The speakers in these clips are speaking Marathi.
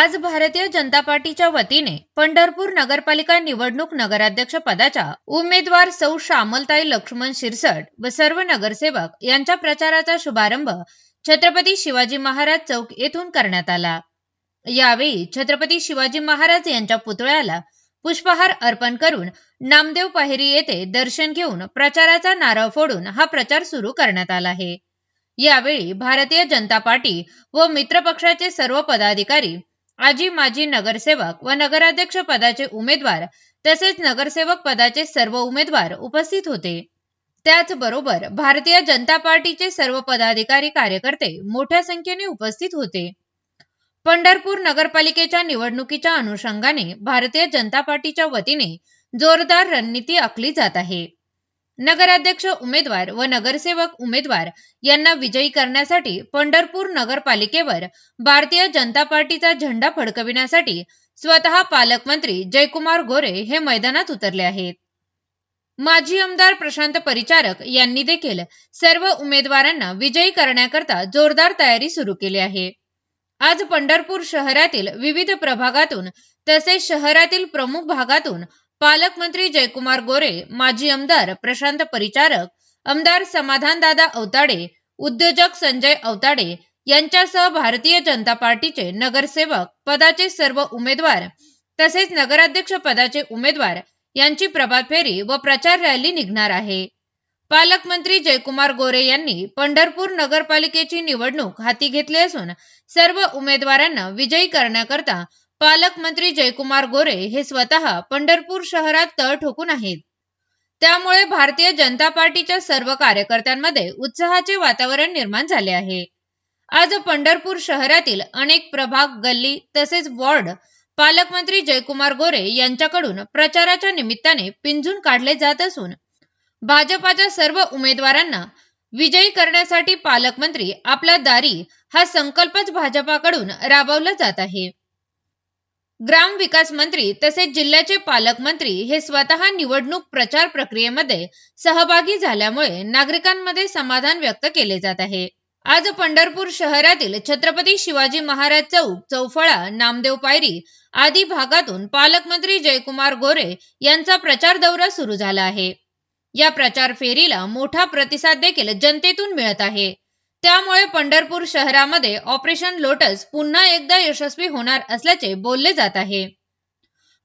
आज भारतीय जनता पार्टीच्या वतीने पंढरपूर नगरपालिका निवडणूक नगराध्यक्ष पदाच्या उमेदवार सौ श्यामलताई लक्ष्मण शिरसट व सर्व नगरसेवक यांच्या प्रचाराचा शुभारंभ छत्रपती शिवाजी महाराज चौक येथून करण्यात आला. यावेळी छत्रपती शिवाजी महाराज यांच्या पुतळ्याला पुष्पहार अर्पण करून नामदेव पाहेरी येथे दर्शन घेऊन प्रचाराचा नारळ फोडून हा प्रचार सुरू करण्यात आला आहे. यावेळी भारतीय जनता पार्टी व मित्रपक्षाचे सर्व पदाधिकारी आजी माजी नगरसेवक व नगराध्यक्ष पदाचे उमेदवार तसेच नगरसेवक पदाचे सर्व उमेदवार उपस्थित होते. त्याचबरोबर भारतीय जनता पार्टीचे सर्व पदाधिकारी कार्यकर्ते मोठ्या संख्येने उपस्थित होते. पंढरपूर नगरपालिकेच्या निवडणुकीच्या अनुषंगाने भारतीय जनता पार्टीच्या वतीने जोरदार रणनीती आखली जात आहे. नगराध्यक्ष उमेदवार व नगरसेवक उमेदवार यांना विजयी करण्यासाठी पंढरपूर नगरपालिकेवर भारतीय जनता पार्टीचा झेंडा फडकविण्यासाठी स्वतः पालकमंत्री जयकुमार गोरे हे मैदानात उतरले आहेत. माजी आमदार प्रशांत परिचारक यांनी देखील सर्व उमेदवारांना विजयी करण्याकरता जोरदार तयारी सुरू केली आहे. आज पंढरपूर शहरातील विविध प्रभागातून तसेच शहरातील प्रमुख भागातून पालकमंत्री जयकुमार गोरे माजी आमदार प्रशांत परिचारक आमदार समाधानदादा अवताडे उद्योजक संजय अवताडे यांच्यासह भारतीय जनता पार्टीचे नगरसेवक पदाचे सर्व उमेदवार तसेच नगराध्यक्ष पदाचे उमेदवार यांची प्रभात फेरी व प्रचार रॅली निघणार आहे. पालकमंत्री जयकुमार गोरे यांनी पंढरपूर नगरपालिकेची निवडणूक हाती घेतली असून सर्व उमेदवारांना विजयी करण्याकरता पालकमंत्री जयकुमार गोरे हे स्वतः पंढरपूर शहरात तळ ठोकून आहेत. त्यामुळे भारतीय जनता पार्टीच्या सर्व कार्यकर्त्यांमध्ये उत्साहाचे वातावरण निर्माण झाले आहे. आज पंढरपूर शहरातील अनेक प्रभाग गल्ली तसेच वॉर्ड पालकमंत्री जयकुमार गोरे यांच्याकडून प्रचाराच्या निमित्ताने पिंजून काढले जात असून भाजपाच्या सर्व उमेदवारांना विजयी करण्यासाठी पालकमंत्री आपला दारी हा संकल्पच भाजपाकडून राबवला जात आहे. ग्राम विकास मंत्री तसेच जिल्ह्याचे पालकमंत्री हे स्वतः निवडणूक प्रचार प्रक्रियेमध्ये सहभागी झाल्यामुळे नागरिकांमध्ये समाधान व्यक्त केले जात आहे. आज पंढरपूर शहरातील छत्रपती शिवाजी महाराज चौक चौफळा नामदेव पायरी आदी भागातून पालकमंत्री जयकुमार गोरे यांचा प्रचार दौरा सुरू झाला आहे. या प्रचार फेरीला मोठा प्रतिसाद देखील जनतेतून मिळत आहे. त्यामुळे पंढरपूर शहरामध्ये ऑपरेशन लोटस पुन्हा एकदा यशस्वी होणार असल्याचे बोलले जात आहे.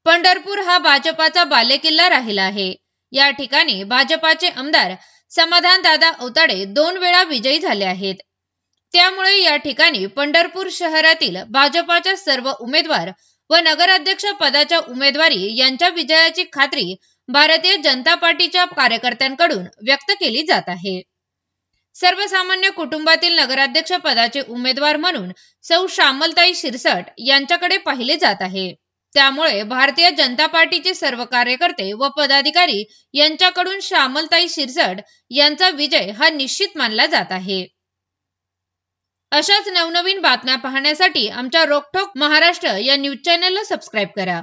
पंढरपूर हा भाजपाचा बालेकिल्ला राहिला आहे. या ठिकाणी भाजपाचे आमदार समाधान दादा अवताडे दोन वेळा विजयी झाले आहेत. त्यामुळे या ठिकाणी पंढरपूर शहरातील भाजपाच्या सर्व उमेदवार व नगराध्यक्ष पदाच्या उमेदवारी यांच्या विजयाची खात्री भारतीय जनता पार्टीच्या कार्यकर्त्यांकडून व्यक्त केली जात आहे. सर्वसामान्य कुटुंबातील नगराध्यक्ष पदाचे उमेदवार म्हणून सौ श्यामलताई शिरसट यांच्याकडे पाहिले जात आहे. त्यामुळे भारतीय जनता पार्टीचे सर्व कार्यकर्ते व पदाधिकारी यांच्याकडून श्यामलताई शिरसट यांचा विजय हा निश्चित मानला जात आहे. अशाच नवनवीन बातम्या पाहण्यासाठी आमच्या रोकठोक महाराष्ट्र या न्यूज चॅनलला सबस्क्राईब करा.